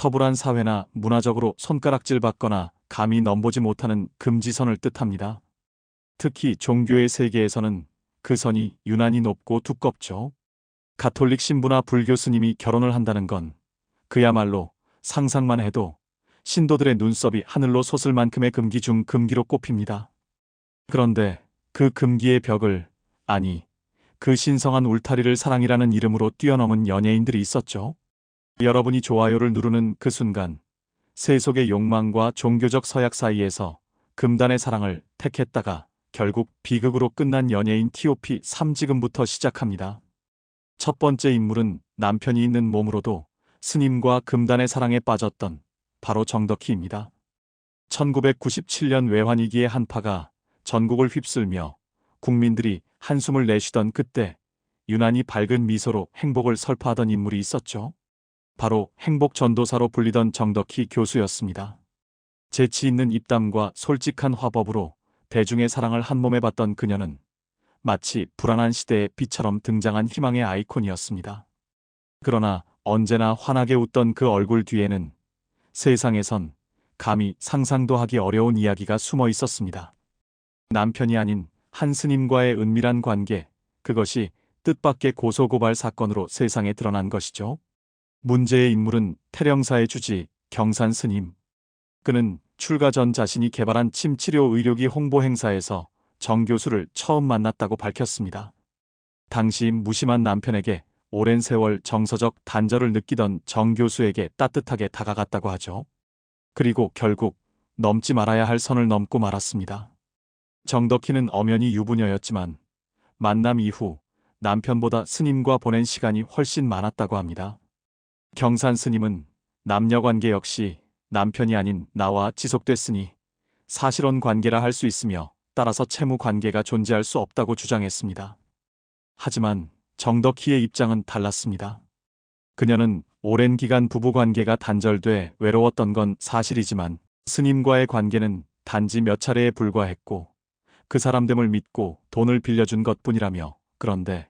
터불한 사회나 문화적으로 손가락질 받거나 감히 넘보지 못하는 금지선을 뜻합니다. 특히 종교의 세계에서는 그 선이 유난히 높고 두껍죠. 가톨릭 신부나 불교 스님이 결혼을 한다는 건 그야말로 상상만 해도 신도들의 눈썹이 하늘로 솟을 만큼의 금기 중 금기로 꼽힙니다. 그런데 그 금기의 벽을, 아니, 그 신성한 울타리를 사랑이라는 이름으로 뛰어넘은 연예인들이 있었죠. 여러분이 좋아요를 누르는 그 순간, 세속의 욕망과 종교적 서약 사이에서 금단의 사랑을 택했다가 결국 비극으로 끝난 연예인 T.O.P 3지금부터 시작합니다. 첫 번째 인물은 남편이 있는 몸으로도 스님과 금단의 사랑에 빠졌던 바로 정덕희입니다. 1997년 외환위기의 한파가 전국을 휩쓸며 국민들이 한숨을 내쉬던 그때 유난히 밝은 미소로 행복을 설파하던 인물이 있었죠. 바로 행복 전도사로 불리던 정덕희 교수였습니다. 재치 있는 입담과 솔직한 화법으로 대중의 사랑을 한 몸에 받던 그녀는 마치 불안한 시대의 빛처럼 등장한 희망의 아이콘이었습니다. 그러나 언제나 환하게 웃던 그 얼굴 뒤에는 세상에선 감히 상상도 하기 어려운 이야기가 숨어 있었습니다. 남편이 아닌 한 스님과의 은밀한 관계, 그것이 뜻밖의 고소고발 사건으로 세상에 드러난 것이죠. 문제의 인물은 태령사의 주지 경산 스님. 그는 출가 전 자신이 개발한 침치료 의료기 홍보 행사에서 정 교수를 처음 만났다고 밝혔습니다. 당시 무심한 남편에게 오랜 세월 정서적 단절을 느끼던 정 교수에게 따뜻하게 다가갔다고 하죠. 그리고 결국 넘지 말아야 할 선을 넘고 말았습니다. 정덕희는 엄연히 유부녀였지만 만남 이후 남편보다 스님과 보낸 시간이 훨씬 많았다고 합니다. 경산 스님은 남녀 관계 역시 남편이 아닌 나와 지속됐으니 사실혼 관계라 할 수 있으며 따라서 채무 관계가 존재할 수 없다고 주장했습니다. 하지만 정덕희의 입장은 달랐습니다. 그녀는 오랜 기간 부부 관계가 단절돼 외로웠던 건 사실이지만 스님과의 관계는 단지 몇 차례에 불과했고 그 사람됨을 믿고 돈을 빌려준 것 뿐이라며 그런데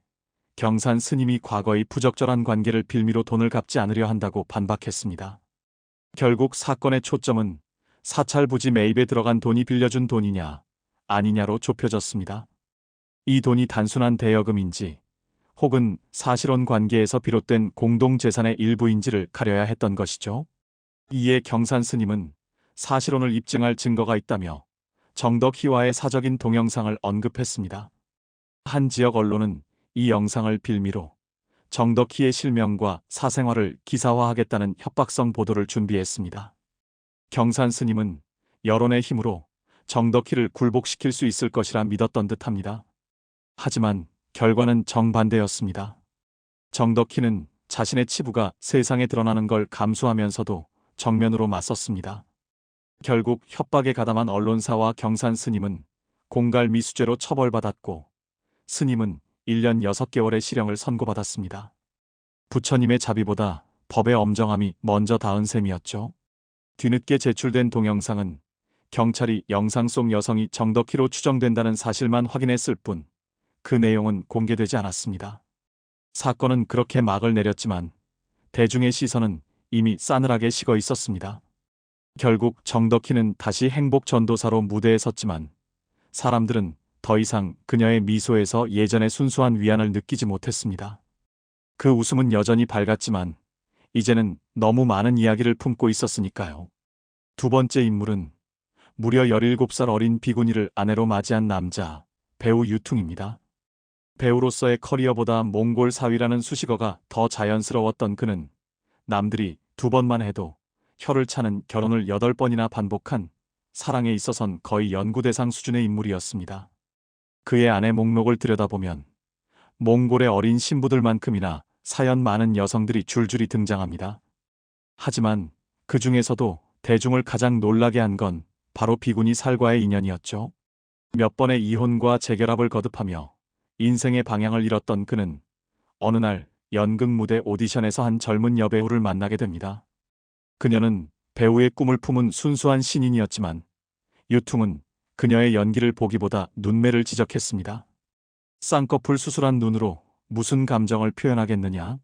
경산 스님이 과거의 부적절한 관계를 빌미로 돈을 갚지 않으려 한다고 반박했습니다. 결국 사건의 초점은 사찰 부지 매입에 들어간 돈이 빌려준 돈이냐 아니냐로 좁혀졌습니다. 이 돈이 단순한 대여금인지 혹은 사실혼 관계에서 비롯된 공동재산의 일부인지를 가려야 했던 것이죠. 이에 경산 스님은 사실혼을 입증할 증거가 있다며 정덕희와의 사적인 동영상을 언급했습니다. 한 지역 언론은 이 영상을 빌미로 정덕희의 실명과 사생활을 기사화하겠다는 협박성 보도를 준비했습니다. 경산 스님은 여론의 힘으로 정덕희를 굴복시킬 수 있을 것이라 믿었던 듯합니다. 하지만 결과는 정반대였습니다. 정덕희는 자신의 치부가 세상에 드러나는 걸 감수하면서도 정면으로 맞섰습니다. 결국 협박에 가담한 언론사와 경산 스님은 공갈 미수죄로 처벌받았고 스님은 1년 6개월의 실형을 선고받았습니다. 부처님의 자비보다 법의 엄정함이 먼저 닿은 셈이었죠. 뒤늦게 제출된 동영상은 경찰이 영상 속 여성이 정덕희로 추정된다는 사실만 확인했을 뿐 그 내용은 공개되지 않았습니다. 사건은 그렇게 막을 내렸지만 대중의 시선은 이미 싸늘하게 식어 있었습니다. 결국 정덕희는 다시 행복 전도사로 무대에 섰지만 사람들은 더 이상 그녀의 미소에서 예전의 순수한 위안을 느끼지 못했습니다. 그 웃음은 여전히 밝았지만 이제는 너무 많은 이야기를 품고 있었으니까요. 두 번째 인물은 무려 17살 어린 비구니를 아내로 맞이한 남자, 배우 유퉁입니다. 배우로서의 커리어보다 몽골 사위라는 수식어가 더 자연스러웠던 그는 남들이 두 번만 해도 혀를 차는 결혼을 여덟 번이나 반복한 사랑에 있어선 거의 연구 대상 수준의 인물이었습니다. 그의 아내 목록을 들여다보면 몽골의 어린 신부들만큼이나 사연 많은 여성들이 줄줄이 등장합니다. 하지만 그 중에서도 대중을 가장 놀라게 한 건 바로 비구니 살과의 인연이었죠. 몇 번의 이혼과 재결합을 거듭하며 인생의 방향을 잃었던 그는 어느 날 연극 무대 오디션에서 한 젊은 여배우를 만나게 됩니다. 그녀는 배우의 꿈을 품은 순수한 신인이었지만 유퉁은 그녀의 연기를 보기보다 눈매를 지적했습니다. 쌍꺼풀 수술한 눈으로 무슨 감정을 표현하겠느냐?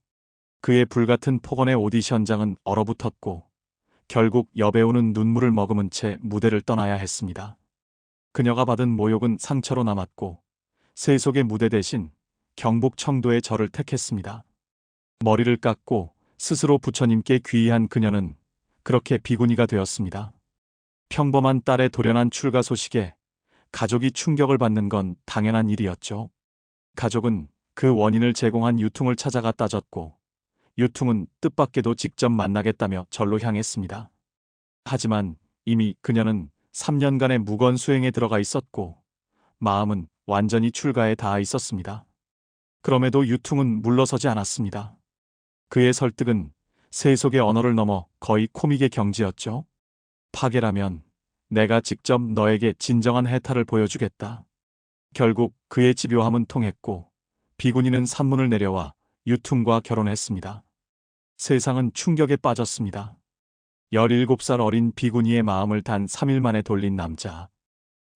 그의 불같은 폭언의 오디션장은 얼어붙었고 결국 여배우는 눈물을 머금은 채 무대를 떠나야 했습니다. 그녀가 받은 모욕은 상처로 남았고 세속의 무대 대신 경북 청도의 절을 택했습니다. 머리를 깎고 스스로 부처님께 귀의한 그녀는 그렇게 비구니가 되었습니다. 평범한 딸의 돌연한 출가 소식에 가족이 충격을 받는 건 당연한 일이었죠. 가족은 그 원인을 제공한 유퉁을 찾아가 따졌고 유퉁은 뜻밖에도 직접 만나겠다며 절로 향했습니다. 하지만 이미 그녀는 3년간의 무건 수행에 들어가 있었고 마음은 완전히 출가에 닿아 있었습니다. 그럼에도 유퉁은 물러서지 않았습니다. 그의 설득은 세속의 언어를 넘어 거의 코믹의 경지였죠. 파괴라면 내가 직접 너에게 진정한 해탈을 보여주겠다. 결국 그의 집요함은 통했고 비구니는 산문을 내려와 유퉁과 결혼했습니다. 세상은 충격에 빠졌습니다. 17살 어린 비구니의 마음을 단 3일 만에 돌린 남자.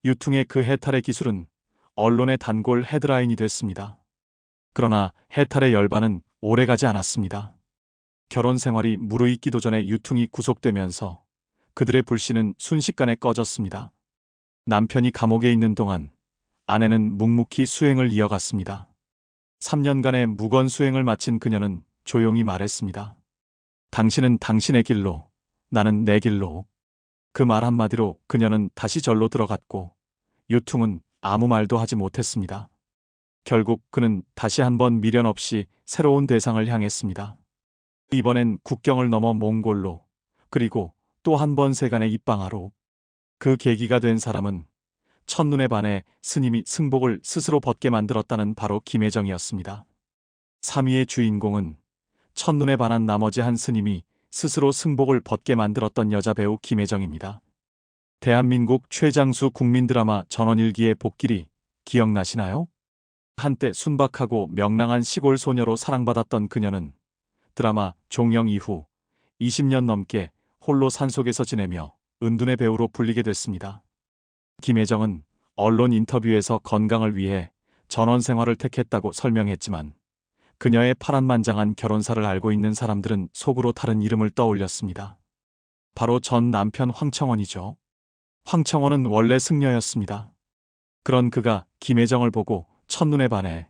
유퉁의 그 해탈의 기술은 언론의 단골 헤드라인이 됐습니다. 그러나 해탈의 열반은 오래가지 않았습니다. 결혼 생활이 무르익기도 전에 유퉁이 구속되면서 그들의 불씨는 순식간에 꺼졌습니다. 남편이 감옥에 있는 동안 아내는 묵묵히 수행을 이어갔습니다. 3년간의 무건 수행을 마친 그녀는 조용히 말했습니다. 당신은 당신의 길로, 나는 내 길로. 그 말 한마디로 그녀는 다시 절로 들어갔고 유퉁은 아무 말도 하지 못했습니다. 결국 그는 다시 한번 미련 없이 새로운 대상을 향했습니다. 이번엔 국경을 넘어 몽골로, 그리고 또 한 번 세간의 입방아로. 그 계기가 된 사람은 첫눈에 반해 스님이 승복을 스스로 벗게 만들었다는 바로 김혜정이었습니다. 3위의 주인공은 첫눈에 반한 나머지 한 스님이 스스로 승복을 벗게 만들었던 여자 배우 김혜정입니다. 대한민국 최장수 국민 드라마 전원일기의 복길이 기억나시나요? 한때 순박하고 명랑한 시골 소녀로 사랑받았던 그녀는 드라마 종영 이후 20년 넘게 홀로 산속에서 지내며 은둔의 배우로 불리게 됐습니다. 김혜정은 언론 인터뷰에서 건강을 위해 전원 생활을 택했다고 설명했지만 그녀의 파란만장한 결혼사를 알고 있는 사람들은 속으로 다른 이름을 떠올렸습니다. 바로 전 남편 황청원이죠. 황청원은 원래 승려였습니다. 그런 그가 김혜정을 보고 첫눈에 반해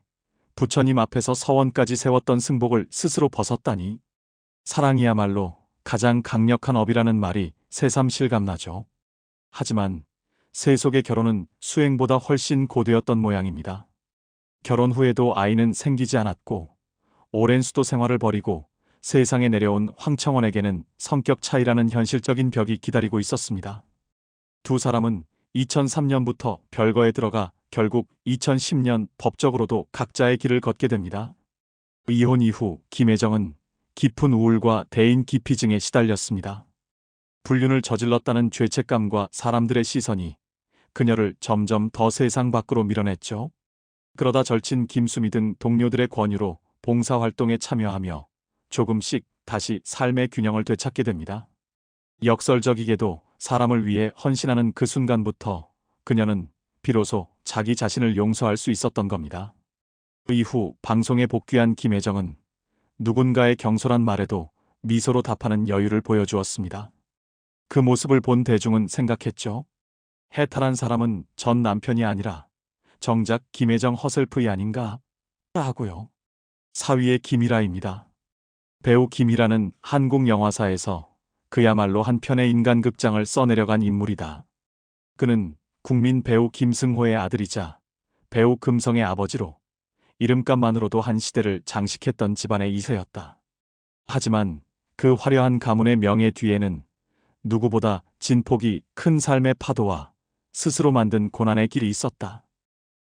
부처님 앞에서 서원까지 세웠던 승복을 스스로 벗었다니 사랑이야말로 가장 강력한 업이라는 말이 새삼 실감나죠. 하지만 세속의 결혼은 수행보다 훨씬 고되었던 모양입니다. 결혼 후에도 아이는 생기지 않았고 오랜 수도 생활을 벌이고 세상에 내려온 황청원에게는 성격 차이라는 현실적인 벽이 기다리고 있었습니다. 두 사람은 2003년부터 별거에 들어가 결국 2010년 법적으로도 각자의 길을 걷게 됩니다. 이혼 이후 김혜정은 깊은 우울과 대인 기피증에 시달렸습니다. 불륜을 저질렀다는 죄책감과 사람들의 시선이 그녀를 점점 더 세상 밖으로 밀어냈죠. 그러다 절친 김수미 등 동료들의 권유로 봉사활동에 참여하며 조금씩 다시 삶의 균형을 되찾게 됩니다. 역설적이게도 사람을 위해 헌신하는 그 순간부터 그녀는 비로소 자기 자신을 용서할 수 있었던 겁니다. 이후 방송에 복귀한 김혜정은 누군가의 경솔한 말에도 미소로 답하는 여유를 보여주었습니다. 그 모습을 본 대중은 생각했죠. 해탈한 사람은 전 남편이 아니라 정작 김혜정 허슬프이 아닌가 하고요. 사위의 김이라입니다. 배우 김이라는 한국 영화사에서 그야말로 한 편의 인간극장을 써내려간 인물이다. 그는 국민 배우 김승호의 아들이자 배우 금성의 아버지로 이름값만으로도 한 시대를 장식했던 집안의 이세였다. 하지만 그 화려한 가문의 명예 뒤에는 누구보다 진폭이 큰 삶의 파도와 스스로 만든 고난의 길이 있었다.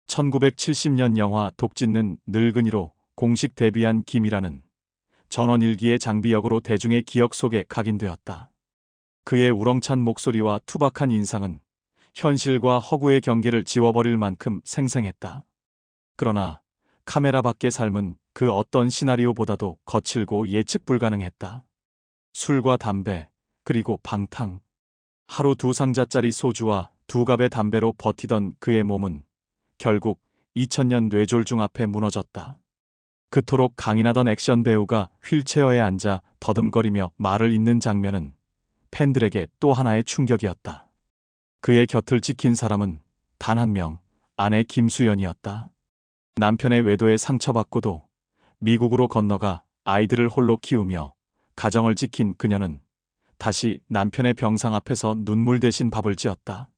1970년 영화 독짓는 늙은이로 공식 데뷔한 김이라는 전원일기의 장비역으로 대중의 기억 속에 각인되었다. 그의 우렁찬 목소리와 투박한 인상은 현실과 허구의 경계를 지워버릴 만큼 생생했다. 그러나 카메라 밖의 삶은 그 어떤 시나리오보다도 거칠고 예측 불가능했다. 술과 담배, 그리고 방탕. 하루 두 상자짜리 소주와 두 갑의 담배로 버티던 그의 몸은 결국 2000년 뇌졸중 앞에 무너졌다. 그토록 강인하던 액션 배우가 휠체어에 앉아 더듬거리며 말을 잇는 장면은 팬들에게 또 하나의 충격이었다. 그의 곁을 지킨 사람은 단 한 명, 아내 김수연이었다. 남편의 외도에 상처받고도 미국으로 건너가 아이들을 홀로 키우며 가정을 지킨 그녀는 다시 남편의 병상 앞에서 눈물 대신 밥을 지었다.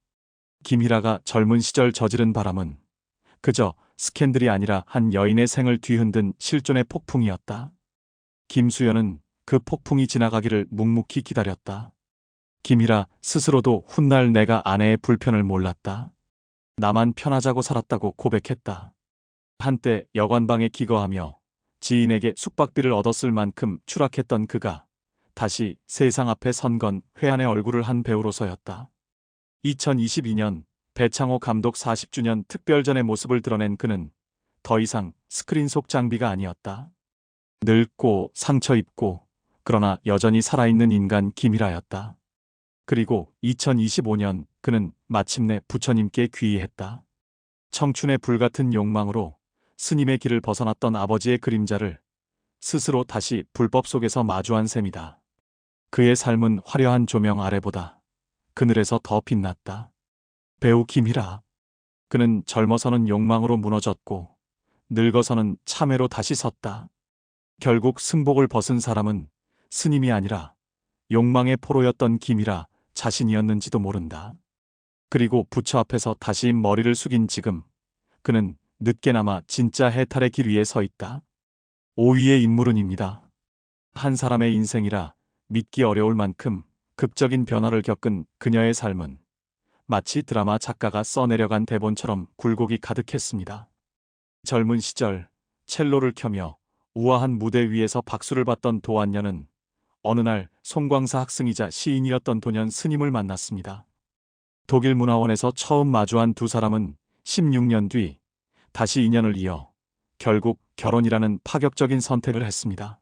김희라가 젊은 시절 저지른 바람은 그저 스캔들이 아니라 한 여인의 생을 뒤흔든 실존의 폭풍이었다. 김수연은 그 폭풍이 지나가기를 묵묵히 기다렸다. 김희라 스스로도 훗날 내가 아내의 불편을 몰랐다. 나만 편하자고 살았다고 고백했다. 한때 여관방에 기거하며 지인에게 숙박비를 얻었을 만큼 추락했던 그가 다시 세상 앞에 선 건 회한의 얼굴을 한 배우로서였다. 2022년 배창호 감독 40주년 특별전의 모습을 드러낸 그는 더 이상 스크린 속 장비가 아니었다. 늙고 상처 입고 그러나 여전히 살아있는 인간 김이라였다. 그리고 2025년 그는 마침내 부처님께 귀의했다. 청춘의 불같은 욕망으로 스님의 길을 벗어났던 아버지의 그림자를 스스로 다시 불법 속에서 마주한 셈이다. 그의 삶은 화려한 조명 아래보다 그늘에서 더 빛났다. 배우 김희라. 그는 젊어서는 욕망으로 무너졌고 늙어서는 참회로 다시 섰다. 결국 승복을 벗은 사람은 스님이 아니라 욕망의 포로였던 김이라 자신이었는지도 모른다. 그리고 부처 앞에서 다시 머리를 숙인 지금 그는 늦게나마 진짜 해탈의 길 위에 서 있다. 오위의 인물은입니다. 한 사람의 인생이라 믿기 어려울 만큼 극적인 변화를 겪은 그녀의 삶은 마치 드라마 작가가 써내려간 대본처럼 굴곡이 가득했습니다. 젊은 시절 첼로를 켜며 우아한 무대 위에서 박수를 받던 도안녀는 어느 날 송광사 학승이자 시인이었던 도년 스님을 만났습니다. 독일 문화원에서 처음 마주한 두 사람은 16년 뒤 다시 인연을 이어 결국 결혼이라는 파격적인 선택을 했습니다.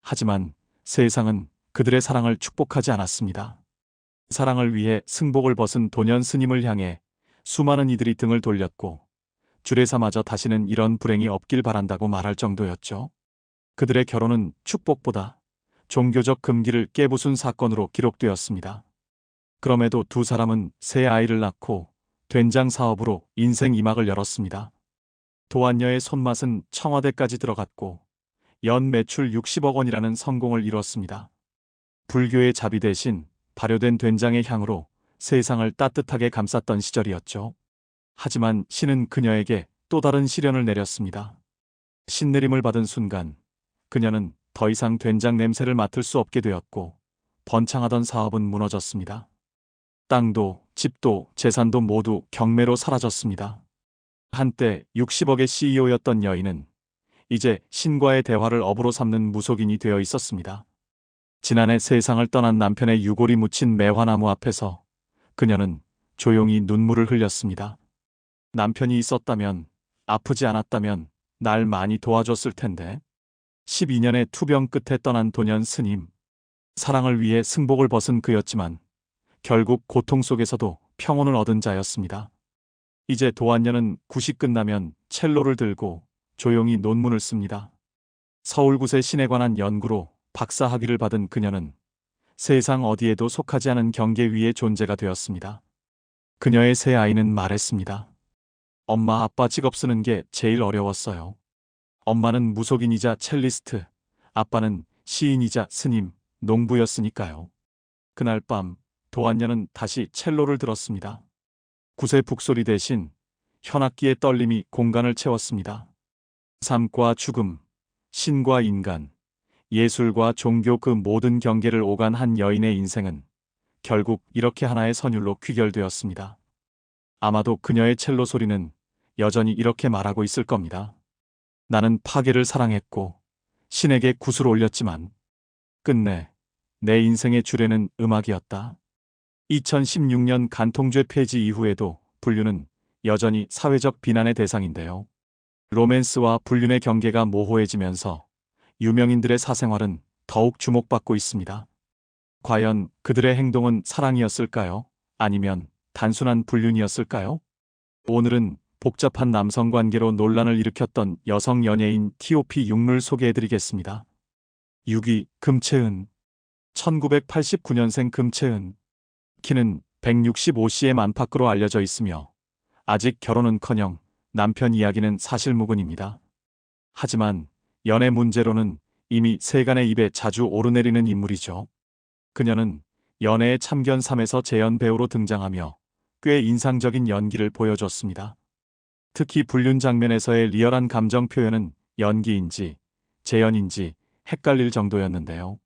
하지만 세상은 그들의 사랑을 축복하지 않았습니다. 사랑을 위해 승복을 벗은 도년 스님을 향해 수많은 이들이 등을 돌렸고 주례사마저 다시는 이런 불행이 없길 바란다고 말할 정도였죠. 그들의 결혼은 축복보다 종교적 금기를 깨부순 사건으로 기록되었습니다. 그럼에도 두 사람은 새 아이를 낳고 된장 사업으로 인생 이막을 열었습니다. 도안녀의 손맛은 청와대까지 들어갔고 연 매출 60억 원이라는 성공을 이뤘습니다. 불교의 자비 대신 발효된 된장의 향으로 세상을 따뜻하게 감쌌던 시절이었죠. 하지만 신은 그녀에게 또 다른 시련을 내렸습니다. 신내림을 받은 순간 그녀는 더 이상 된장 냄새를 맡을 수 없게 되었고 번창하던 사업은 무너졌습니다. 땅도 집도 재산도 모두 경매로 사라졌습니다. 한때 60억의 CEO였던 여인은 이제 신과의 대화를 업으로 삼는 무속인이 되어 있었습니다. 지난해 세상을 떠난 남편의 유골이 묻힌 매화나무 앞에서 그녀는 조용히 눈물을 흘렸습니다. 남편이 있었다면, 아프지 않았다면 날 많이 도와줬을 텐데. 12년의 투병 끝에 떠난 도년 스님. 사랑을 위해 승복을 벗은 그였지만 결국 고통 속에서도 평온을 얻은 자였습니다. 이제 도안녀는 굿이 끝나면 첼로를 들고 조용히 논문을 씁니다. 서울굿의 신에 관한 연구로 박사 학위를 받은 그녀는 세상 어디에도 속하지 않은 경계 위의 존재가 되었습니다. 그녀의 새 아이는 말했습니다. 엄마 아빠 직업 쓰는 게 제일 어려웠어요. 엄마는 무속인이자 첼리스트, 아빠는 시인이자 스님, 농부였으니까요. 그날 밤 도안녀는 다시 첼로를 들었습니다. 구세 북소리 대신 현악기의 떨림이 공간을 채웠습니다. 삶과 죽음, 신과 인간, 예술과 종교 그 모든 경계를 오간 한 여인의 인생은 결국 이렇게 하나의 선율로 귀결되었습니다. 아마도 그녀의 첼로 소리는 여전히 이렇게 말하고 있을 겁니다. 나는 파괴를 사랑했고 신에게 굿을 올렸지만 끝내 내 인생의 주례는 음악이었다. 2016년 간통죄 폐지 이후에도 불륜은 여전히 사회적 비난의 대상인데요. 로맨스와 불륜의 경계가 모호해지면서 유명인들의 사생활은 더욱 주목받고 있습니다. 과연 그들의 행동은 사랑이었을까요? 아니면 단순한 불륜이었을까요? 오늘은 복잡한 남성 관계로 논란을 일으켰던 여성 연예인 T.O.P 육물 소개해드리겠습니다. 6위 금채은 1989년생 금채은. 키는 165cm 안팎으로 알려져 있으며 아직 결혼은커녕 남편 이야기는 사실무근입니다. 하지만 연애 문제로는 이미 세간의 입에 자주 오르내리는 인물이죠. 그녀는 연애의 참견 3에서 재연 배우로 등장하며 꽤 인상적인 연기를 보여줬습니다. 특히 불륜 장면에서의 리얼한 감정 표현은 연기인지 재연인지 헷갈릴 정도였는데요.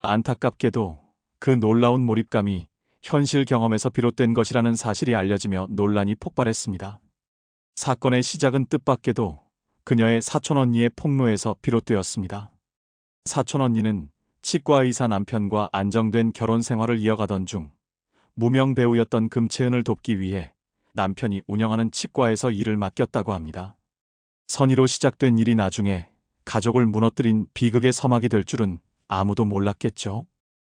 안타깝게도 그 놀라운 몰입감이 현실 경험에서 비롯된 것이라는 사실이 알려지며 논란이 폭발했습니다. 사건의 시작은 뜻밖에도 그녀의 사촌언니의 폭로에서 비롯되었습니다. 사촌언니는 치과 의사 남편과 안정된 결혼 생활을 이어가던 중 무명 배우였던 금채은을 돕기 위해 남편이 운영하는 치과에서 일을 맡겼다고 합니다. 선의로 시작된 일이 나중에 가족을 무너뜨린 비극의 서막이 될 줄은 아무도 몰랐겠죠.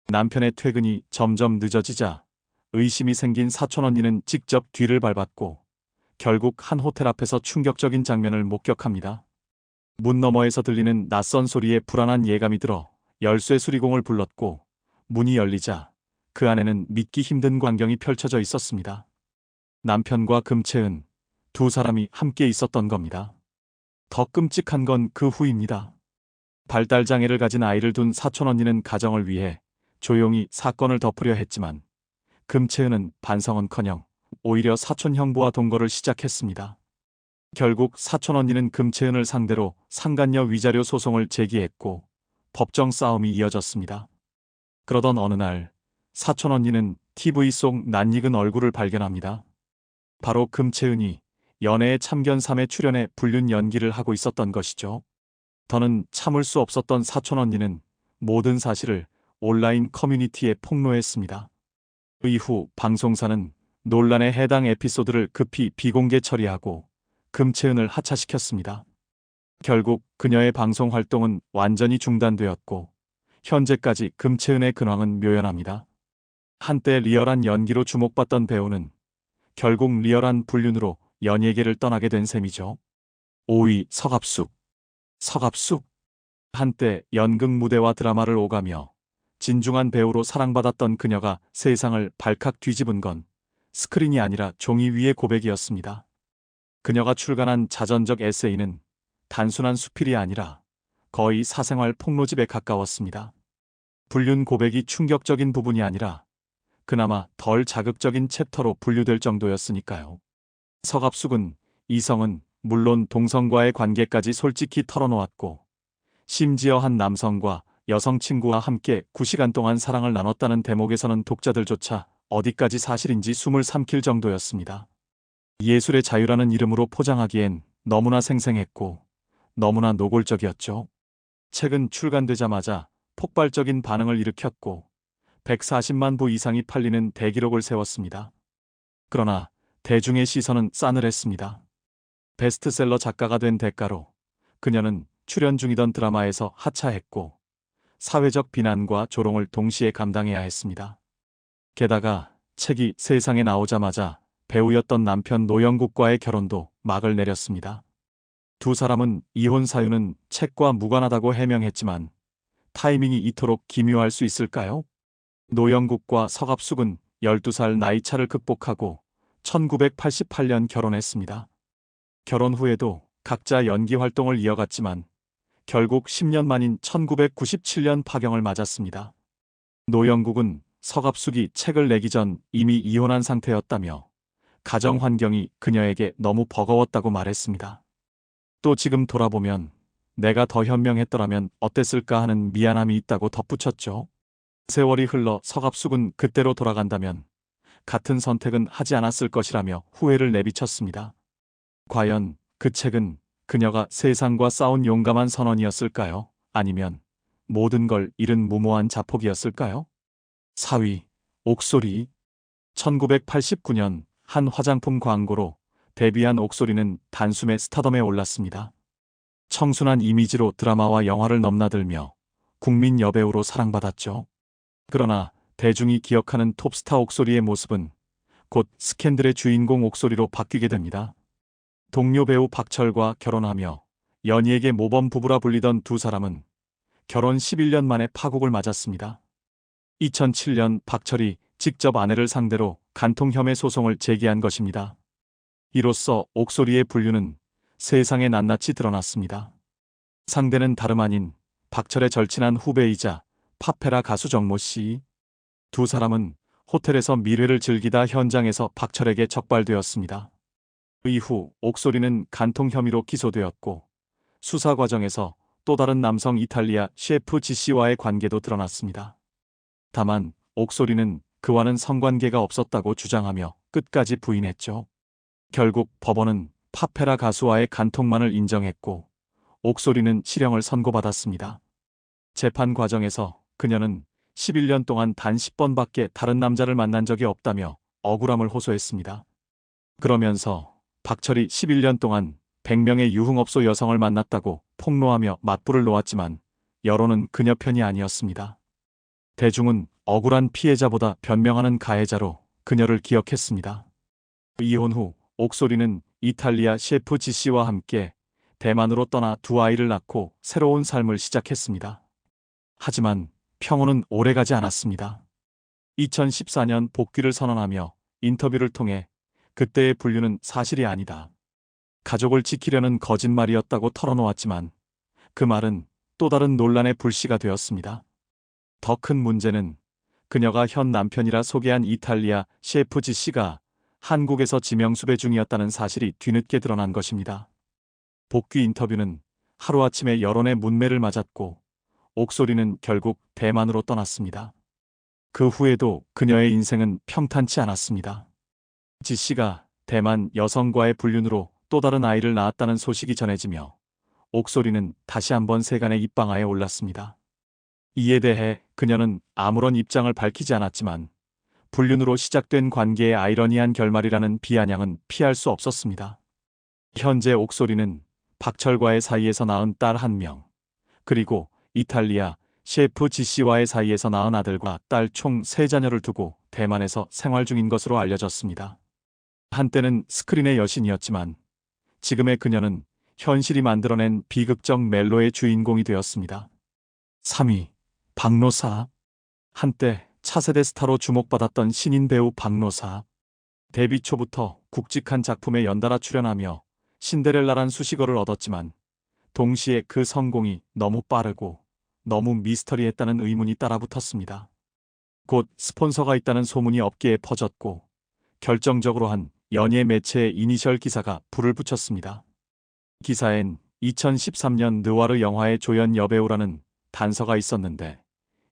남편의 퇴근이 점점 늦어지자 의심이 생긴 사촌 언니는 직접 뒤를 밟았고 결국 한 호텔 앞에서 충격적인 장면을 목격합니다. 문 너머에서 들리는 낯선 소리에 불안한 예감이 들어 열쇠 수리공을 불렀고 문이 열리자 그 안에는 믿기 힘든 광경이 펼쳐져 있었습니다. 남편과 금채은 두 사람이 함께 있었던 겁니다. 더 끔찍한 건 그 후입니다. 발달장애를 가진 아이를 둔 사촌 언니는 가정을 위해 조용히 사건을 덮으려 했지만 금채은은 반성은커녕 오히려 사촌 형부와 동거를 시작했습니다. 결국 사촌 언니는 금채은을 상대로 상간녀 위자료 소송을 제기했고 법정 싸움이 이어졌습니다. 그러던 어느 날 사촌 언니는 TV 속 낯익은 얼굴을 발견합니다. 바로 금채은이 연애의 참견 3에 출연해 불륜 연기를 하고 있었던 것이죠. 더는 참을 수 없었던 사촌 언니는 모든 사실을 온라인 커뮤니티에 폭로했습니다. 이후 방송사는 논란에 해당 에피소드를 급히 비공개 처리하고 금채은을 하차시켰습니다. 결국 그녀의 방송 활동은 완전히 중단되었고 현재까지 금채은의 근황은 묘연합니다. 한때 리얼한 연기로 주목받던 배우는 결국 리얼한 불륜으로 연예계를 떠나게 된 셈이죠. 5위 서갑숙 서갑숙 한때 연극 무대와 드라마를 오가며 진중한 배우로 사랑받았던 그녀가 세상을 발칵 뒤집은 건 스크린이 아니라 종이 위의 고백이었습니다. 그녀가 출간한 자전적 에세이는 단순한 수필이 아니라 거의 사생활 폭로집에 가까웠습니다. 불륜 고백이 충격적인 부분이 아니라 그나마 덜 자극적인 챕터로 분류될 정도였으니까요. 서갑숙은 이성은 물론 동성과의 관계까지 솔직히 털어놓았고 심지어 한 남성과 여성 친구와 함께 9시간 동안 사랑을 나눴다는 대목에서는 독자들조차 어디까지 사실인지 숨을 삼킬 정도였습니다. 예술의 자유라는 이름으로 포장하기엔 너무나 생생했고 너무나 노골적이었죠. 책은 출간되자마자 폭발적인 반응을 일으켰고 140만 부 이상이 팔리는 대기록을 세웠습니다. 그러나 대중의 시선은 싸늘했습니다. 베스트셀러 작가가 된 대가로 그녀는 출연 중이던 드라마에서 하차했고 사회적 비난과 조롱을 동시에 감당해야 했습니다. 게다가 책이 세상에 나오자마자 배우였던 남편 노영국과의 결혼도 막을 내렸습니다. 두 사람은 이혼 사유는 책과 무관하다고 해명했지만 타이밍이 이토록 기묘할 수 있을까요? 노영국과 서갑숙은 12살 나이차를 극복하고 1988년 결혼했습니다. 결혼 후에도 각자 연기 활동을 이어갔지만 결국 10년 만인 1997년 파경을 맞았습니다. 노영국은 서갑숙이 책을 내기 전 이미 이혼한 상태였다며 가정 환경이 그녀에게 너무 버거웠다고 말했습니다. 또 지금 돌아보면 내가 더 현명했더라면 어땠을까 하는 미안함이 있다고 덧붙였죠. 세월이 흘러 서갑숙은 그때로 돌아간다면 같은 선택은 하지 않았을 것이라며 후회를 내비쳤습니다. 과연 그 책은 그녀가 세상과 싸운 용감한 선언이었을까요? 아니면 모든 걸 잃은 무모한 자폭이었을까요? 4위 옥소리 1989년 한 화장품 광고로 데뷔한 옥소리는 단숨에 스타덤에 올랐습니다. 청순한 이미지로 드라마와 영화를 넘나들며 국민 여배우로 사랑받았죠. 그러나 대중이 기억하는 톱스타 옥소리의 모습은 곧 스캔들의 주인공 옥소리로 바뀌게 됩니다. 동료 배우 박철과 결혼하며 연희에게 모범 부부라 불리던 두 사람은 결혼 11년 만에 파국을 맞았습니다. 2007년 박철이 직접 아내를 상대로 간통혐의 소송을 제기한 것입니다. 이로써 옥소리의 분류는 세상에 낱낱이 드러났습니다. 상대는 다름 아닌 박철의 절친한 후배이자 파페라 가수 정모 씨. 두 사람은 호텔에서 미래를 즐기다 현장에서 박철에게 적발되었습니다. 이후 옥소리는 간통 혐의로 기소되었고 수사 과정에서 또 다른 남성 이탈리아 셰프 지씨와의 관계도 드러났습니다. 다만 옥소리는 그와는 성관계가 없었다고 주장하며 끝까지 부인했죠. 결국 법원은 파페라 가수와의 간통만을 인정했고 옥소리는 실형을 선고받았습니다. 재판 과정에서 그녀는 11년 동안 단 10번밖에 다른 남자를 만난 적이 없다며 억울함을 호소했습니다. 그러면서 박철이 11년 동안 100명의 유흥업소 여성을 만났다고 폭로하며 맞불을 놓았지만 여론은 그녀 편이 아니었습니다. 대중은 억울한 피해자보다 변명하는 가해자로 그녀를 기억했습니다. 이혼 후 옥소리는 이탈리아 셰프 지씨와 함께 대만으로 떠나 두 아이를 낳고 새로운 삶을 시작했습니다. 하지만 평온은 오래가지 않았습니다. 2014년 복귀를 선언하며 인터뷰를 통해 그때의 분류는 사실이 아니다. 가족을 지키려는 거짓말이었다고 털어놓았지만 그 말은 또 다른 논란의 불씨가 되었습니다. 더 큰 문제는 그녀가 현 남편이라 소개한 이탈리아 셰프 지 씨가 한국에서 지명수배 중이었다는 사실이 뒤늦게 드러난 것입니다. 복귀 인터뷰는 하루아침에 여론의 문매를 맞았고 옥소리는 결국 대만으로 떠났습니다. 그 후에도 그녀의 인생은 평탄치 않았습니다. 지 씨가 대만 여성과의 불륜으로 또 다른 아이를 낳았다는 소식이 전해지며 옥소리는 다시 한번 세간의 입방아에 올랐습니다. 이에 대해 그녀는 아무런 입장을 밝히지 않았지만 불륜으로 시작된 관계의 아이러니한 결말이라는 비아냥은 피할 수 없었습니다. 현재 옥소리는 박철과의 사이에서 낳은 딸 한 명, 그리고 이탈리아 셰프 지씨와의 사이에서 낳은 아들과 딸 총 세 자녀를 두고 대만에서 생활 중인 것으로 알려졌습니다. 한때는 스크린의 여신이었지만 지금의 그녀는 현실이 만들어낸 비극적 멜로의 주인공이 되었습니다. 3위 박노사 한때 차세대 스타로 주목받았던 신인 배우 박노사 데뷔 초부터 굵직한 작품에 연달아 출연하며 신데렐라란 수식어를 얻었지만 동시에 그 성공이 너무 빠르고 너무 미스터리했다는 의문이 따라붙었습니다. 곧 스폰서가 있다는 소문이 업계에 퍼졌고 결정적으로 한 연예 매체의 이니셜 기사가 불을 붙였습니다. 기사엔 2013년 느와르 영화의 조연 여배우라는 단서가 있었는데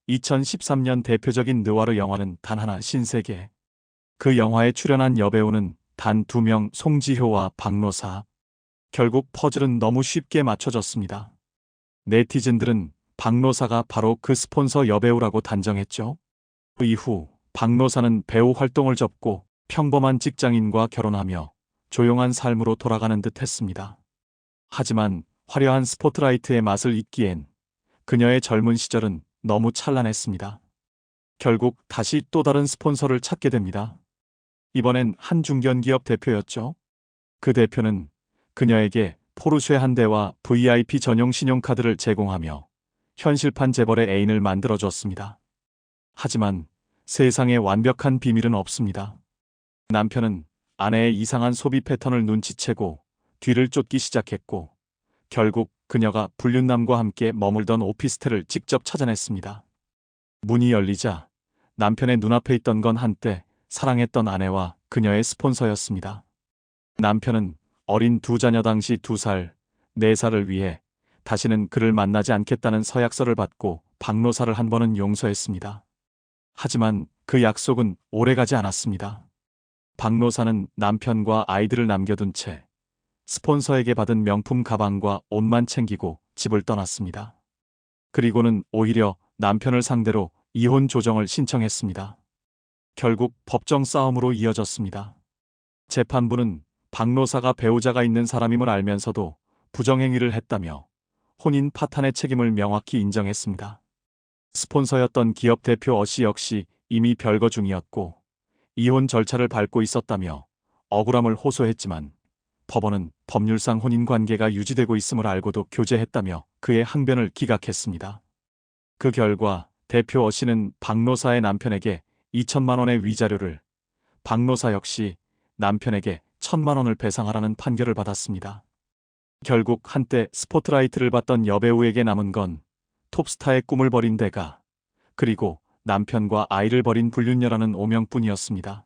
2013년 대표적인 느와르 영화는 단 하나 신세계. 그 영화에 출연한 여배우는 단 두 명 송지효와 박노사. 결국 퍼즐은 너무 쉽게 맞춰졌습니다. 네티즌들은 박노사가 바로 그 스폰서 여배우라고 단정했죠. 그 이후 박노사는 배우 활동을 접고 평범한 직장인과 결혼하며 조용한 삶으로 돌아가는 듯 했습니다. 하지만 화려한 스포트라이트의 맛을 잊기엔 그녀의 젊은 시절은 너무 찬란했습니다. 결국 다시 또 다른 스폰서를 찾게 됩니다. 이번엔 한 중견기업 대표였죠. 그 대표는 그녀에게 포르쉐 한 대와 VIP 전용 신용카드를 제공하며 현실판 재벌의 애인을 만들어줬습니다. 하지만 세상에 완벽한 비밀은 없습니다. 남편은 아내의 이상한 소비 패턴을 눈치채고 뒤를 쫓기 시작했고 결국 그녀가 불륜남과 함께 머물던 오피스텔을 직접 찾아냈습니다. 문이 열리자 남편의 눈앞에 있던 건 한때 사랑했던 아내와 그녀의 스폰서였습니다. 남편은 어린 두 자녀 당시 두 살, 네 살을 위해 다시는 그를 만나지 않겠다는 서약서를 받고 박노사를 한 번은 용서했습니다. 하지만 그 약속은 오래가지 않았습니다. 박노사는 남편과 아이들을 남겨둔 채 스폰서에게 받은 명품 가방과 옷만 챙기고 집을 떠났습니다. 그리고는 오히려 남편을 상대로 이혼 조정을 신청했습니다. 결국 법정 싸움으로 이어졌습니다. 재판부는 박노사가 배우자가 있는 사람임을 알면서도 부정행위를 했다며 혼인 파탄의 책임을 명확히 인정했습니다. 스폰서였던 기업 대표 어씨 역시 이미 별거 중이었고 이혼 절차를 밟고 있었다며 억울함을 호소했지만 법원은 법률상 혼인 관계가 유지되고 있음을 알고도 교제했다며 그의 항변을 기각했습니다. 그 결과 대표 어 씨는 박노사의 남편에게 2천만 원의 위자료를, 박노사 역시 남편에게 천만 원을 배상하라는 판결을 받았습니다. 결국 한때 스포트라이트를 받던 여배우에게 남은 건 톱스타의 꿈을 버린 대가, 그리고 남편과 아이를 버린 불륜녀라는 오명뿐이었습니다.